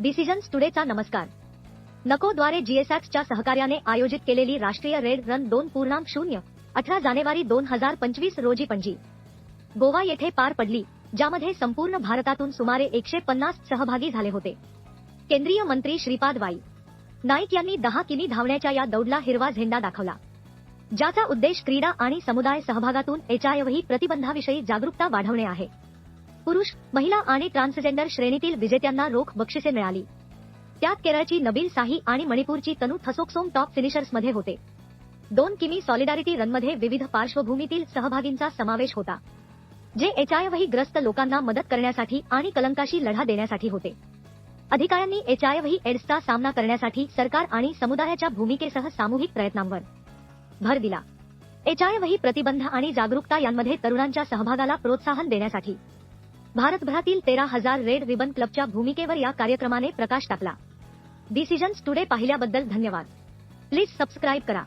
Decisions टुडेचा नमस्कार. नकोद्वारे जीएसॅक्सच्या सहकार्याने आयोजित केलेली राष्ट्रीय रेड रन दोन पूर्णांक शून्य अठरा जानेवारी दोन हजार पंचवीस रोजी पणजी. गोवा येथे पार पडली ज्यामध्ये संपूर्ण भारतातून सुमारे एकशे पन्नास सहभागी झाले होते. केंद्रीय मंत्री श्रीपाद वाई. नाईक यांनी दहा किमी धावण्याच्या या दौडला हिरवा झेंडा दाखवला. ज्याचा उद्देश क्रीडा आणि समुदाय सहभागातून एचआयव्ही प्रतिबंधाविषयी जागरूकता वाढवणे आहे. पुरुष महिला आणि ट्रान्सजेंडर श्रेणीतील विजेत्यांना रोख बक्षिसे मिळाली. त्यात केरळची नबील साही आणि मणिपूरची तनु थसोक्सोम टॉप फिनिशर्समध्ये होते. दोन किमी सॉलिडारिटी रनमध्ये विविध पार्श्वभूमीतील सहभागींचा समावेश होता जे एचआयव्ही ग्रस्त लोकांना मदत करण्यासाठी आणि कलंकाशी लढा देण्यासाठी होते. अधिकाऱ्यांनी एचआयव्ही एड्सचा सामना करण्यासाठी सरकार आणि समुदायाच्या भूमिकेसह सामूहिक प्रयत्नांवर भर दिला. एचआयव्ही प्रतिबंध आणि जागरूकता यांमध्ये तरुणांच्या सहभागाला प्रोत्साहन देण्यासाठी भारतभरातील तेरा हजार रेड रिबन क्लबच्या भूमिकेवर या कार्यक्रमाने प्रकाश टाकला. डिसिजन्स टुडे पाहिल्याबद्दल धन्यवाद. प्लीज सबस्क्राईब करा.